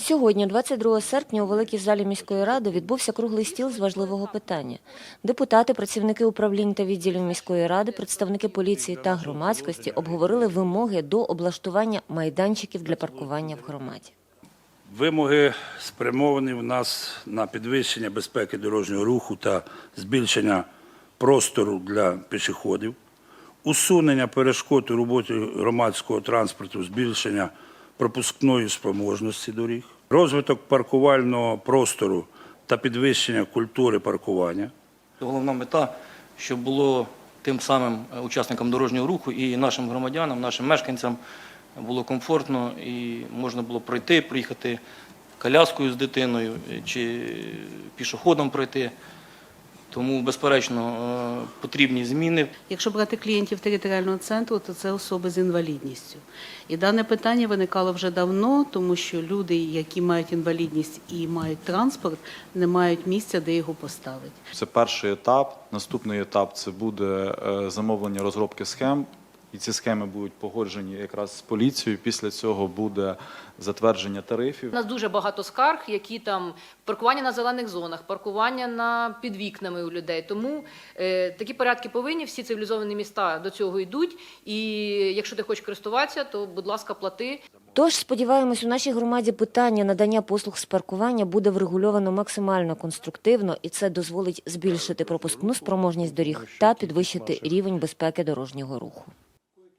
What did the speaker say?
Сьогодні, 22 серпня, у великій залі міської ради відбувся круглий стіл з важливого питання. Депутати, працівники управлінь та відділів міської ради, представники поліції та громадськості обговорили вимоги до облаштування майданчиків для паркування в громаді. Вимоги спрямовані в нас на підвищення безпеки дорожнього руху та збільшення простору для пішоходів, усунення перешкод у роботі громадського транспорту, збільшення пропускної спроможності доріг, розвиток паркувального простору та підвищення культури паркування. Головна мета, щоб було тим самим учасникам дорожнього руху і нашим громадянам, нашим мешканцям було комфортно і можна було пройти, приїхати коляскою з дитиною чи пішоходом пройти. Тому, безперечно, е, потрібні зміни. Якщо брати клієнтів територіального центру, то це особи з інвалідністю. І дане питання виникало вже давно, тому що люди, які мають інвалідність і мають транспорт, не мають місця, де його поставити. Це перший етап. Наступний етап це буде е, замовлення розробки схем. І ці схеми будуть погоджені якраз з поліцією. Після цього буде затвердження тарифів. У нас дуже багато скарг, які там паркування на зелених зонах, паркування на під вікнами у людей. Тому е, такі порядки повинні. Всі цивілізовані міста до цього йдуть. І якщо ти хочеш користуватися, то будь ласка, плати. Тож, сподіваємось, у нашій громаді питання надання послуг з паркування буде врегульовано максимально конструктивно, і це дозволить збільшити пропускну спроможність доріг та підвищити рівень безпеки дорожнього руху.